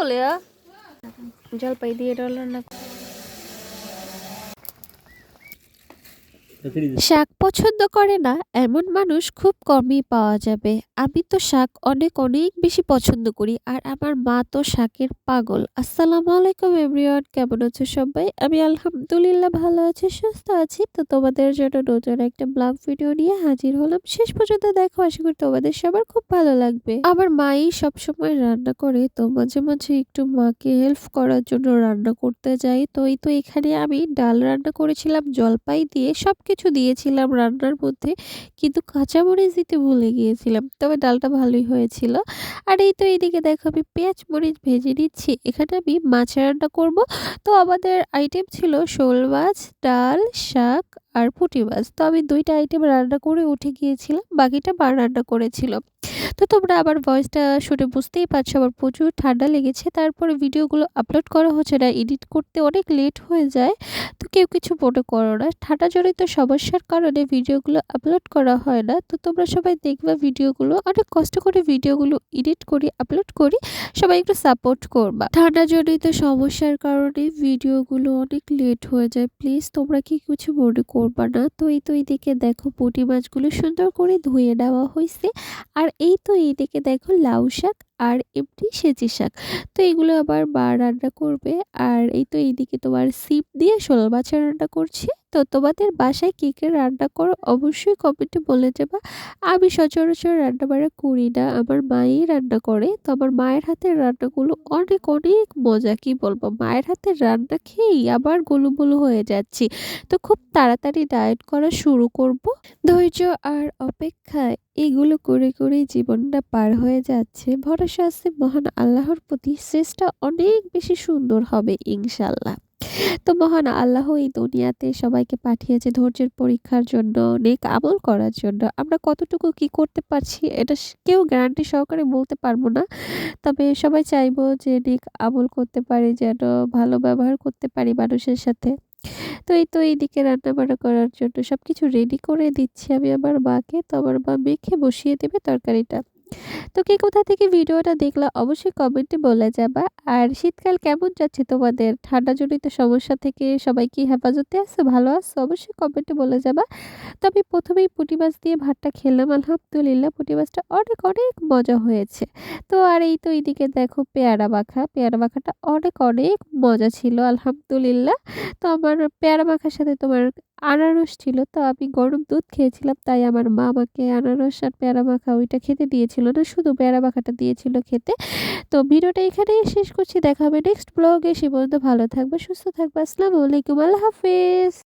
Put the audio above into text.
বলে জলপাই দিয়ে রান্না শাক পছন্দ করে না, এমন মানুষ খুব কমই পাওয়া যাবে। আমি তো শাক অনেক অনেক বেশি পছন্দ করি, আর আমার মা তো শাকের পাগল। আসসালামু আলাইকুম এভরিওয়ান, কেমন আছো সবাই? আমি আলহামদুলিল্লাহ ভালো আছি, সুস্থ আছি। তো তোমাদের জন্য নতুন একটা ব্লগ ভিডিও নিয়ে হাজির হলাম। শেষ পর্যন্ত দেখো, আশা করি তোমাদের সবার খুব ভালো লাগবে। আমার মাই সবসময় রান্না করে, তো মাঝে মাঝে একটু মাকে হেল্প করার জন্য রান্না করতে যাই। তো এই তো এখানে আমি ডাল রান্না করেছিলাম, জলপাই দিয়ে সব কিছু দিয়েছিলাম। রান্নার মধ্যে কিন্তু কাঁচামরিচ দিতে ভুলে গিয়েছিলাম। তবে ডালটা ভালোই হয়েছিল। আর এই তো এইদিকে দেখো আমি পেঁয়াজ, মরিচ ভেজে নিচ্ছি। এখানে আমি মাছের রান্না করব। তো আমাদের আইটেম ছিল শোল মাছ, ডাল, শাক আর পুঁটি মাছ। তো আমি দুইটা আইটেম রান্না করে উঠে গিয়েছিলাম, বাকিটা মা রান্না করেছিল। তো তোমরা আবার ভয়েসটা শুনে বুঝতেই পারছ, আমার প্রচুর ঠান্ডা লেগেছে। তারপরে ভিডিওগুলো আপলোড করা হচ্ছে না এডিট করতে অনেক লেট হয়ে যায়। তো কেউ কিছু মনে করো না ঠান্ডা জড়িত সমস্যার কারণে ভিডিওগুলো আপলোড করা হয় না। তো তোমরা সবাই দেখবা ভিডিওগুলো, অনেক কষ্ট করে ভিডিওগুলো এডিট করি আপলোড করি, সবাই একটু সাপোর্ট করবা। ঠান্ডা জড়িত সমস্যার কারণে ভিডিওগুলো অনেক লেট হয়ে যায় প্লিজ তোমরা কি কিছু মনে করবা না? তো এই তো এইদিকে দেখো, পুঁটি মাছগুলো সুন্দর করে ধুয়ে নেওয়া হয়েছে। আর এই তো এইদিকে দেখো লাউ শাক আর এমনি সেচি শাক। তো এগুলো আবার মা রান্না করবে। আর এই তো এইদিকে তোমার সিপ দিয়ে শোল মাছের রান্না করছি। তো তোমাদের বাসায় কী কী রান্না করো অবশ্যই কমেন্টে বলে যাবা। আমি সচরাচর রান্না বান্না করি না। আমার মাই রান্না করে। তো আমার মায়ের হাতের রান্নাগুলো অনেক অনেক মজা। কি বলব? মায়ের হাতের রান্না খেয়েই আবার গোলুমোলু হয়ে যাচ্ছি। তো খুব তাড়াতাড়ি ডায়েট করা শুরু করব। ধৈর্য আর অপেক্ষায় এগুলো করে করেই জীবনটা পার হয়ে যাচ্ছে। ভরসা আছে, মহান আল্লাহর প্রতি চেষ্টা অনেক বেশি সুন্দর হবে ইনশাল্লাহ তো মহান আল্লাহ এই দুনিয়াতে সবাইকে পাঠিয়েছে ধৈর্যের পরীক্ষার জন্য, নেক আমল করার জন্য। আমরা কতটুকু কি করতে পারছি এটা কেউ গ্যারান্টি সহকারে বলতে পারব না। তবে সবাই চাইব যে নেক আমল করতে পারি, যেন ভালো ব্যবহার করতে পারি মানুষের সাথে। তো এই তো এইদিকে রান্না বান্না করার জন্য সব কিছু রেডি করে দিচ্ছি আমি আমার মাকে। তো আমার মা মেখে বসিয়ে দেবে তরকারিটা। তো কে কোথা থেকে ভিডিওটা দেখলা অবশ্যই কমেন্টে বলে যাবা। আর শীতকাল কেমন যাচ্ছে তোমাদের? ঠান্ডা জনিত সমস্যা থেকে সবাই কি হেফাজতে আছে? ভালো আছো? অবশ্যই কমেন্টে বলে যাবা। তো আমি প্রথমেই পুঁটি মাছ দিয়ে ভাতটা খেলাম। আলহামদুলিল্লাহ পুঁটি মাছটা অনেক অনেক মজা হয়েছে। তো আর এই তো এইদিকে দেখো পেয়ারা মাখা। পেয়ারা মাখাটা অনেক অনেক মজা ছিল। আলহামদুলিল্লাহ। তো আমার পেয়ারা মাখার সাথে তোমার আনারস ছিল। তো আমি গরম দুধ খেয়েছিলাম, তাই আমার মা আমাকে আনারস আর পেয়ারা মাখা ওইটা খেতে দিয়েছিল। না, শুধু বেড়া মাখাটা দিয়েছিল খেতে। তো ভিডিওটা এখানেই শেষ করছি, দেখা হবে নেক্সট ব্লগে। সে পর্যন্ত ভালো থাকবে, সুস্থ থাকবে। আসসালামু আলাইকুম, আল্লাহ হাফিজ।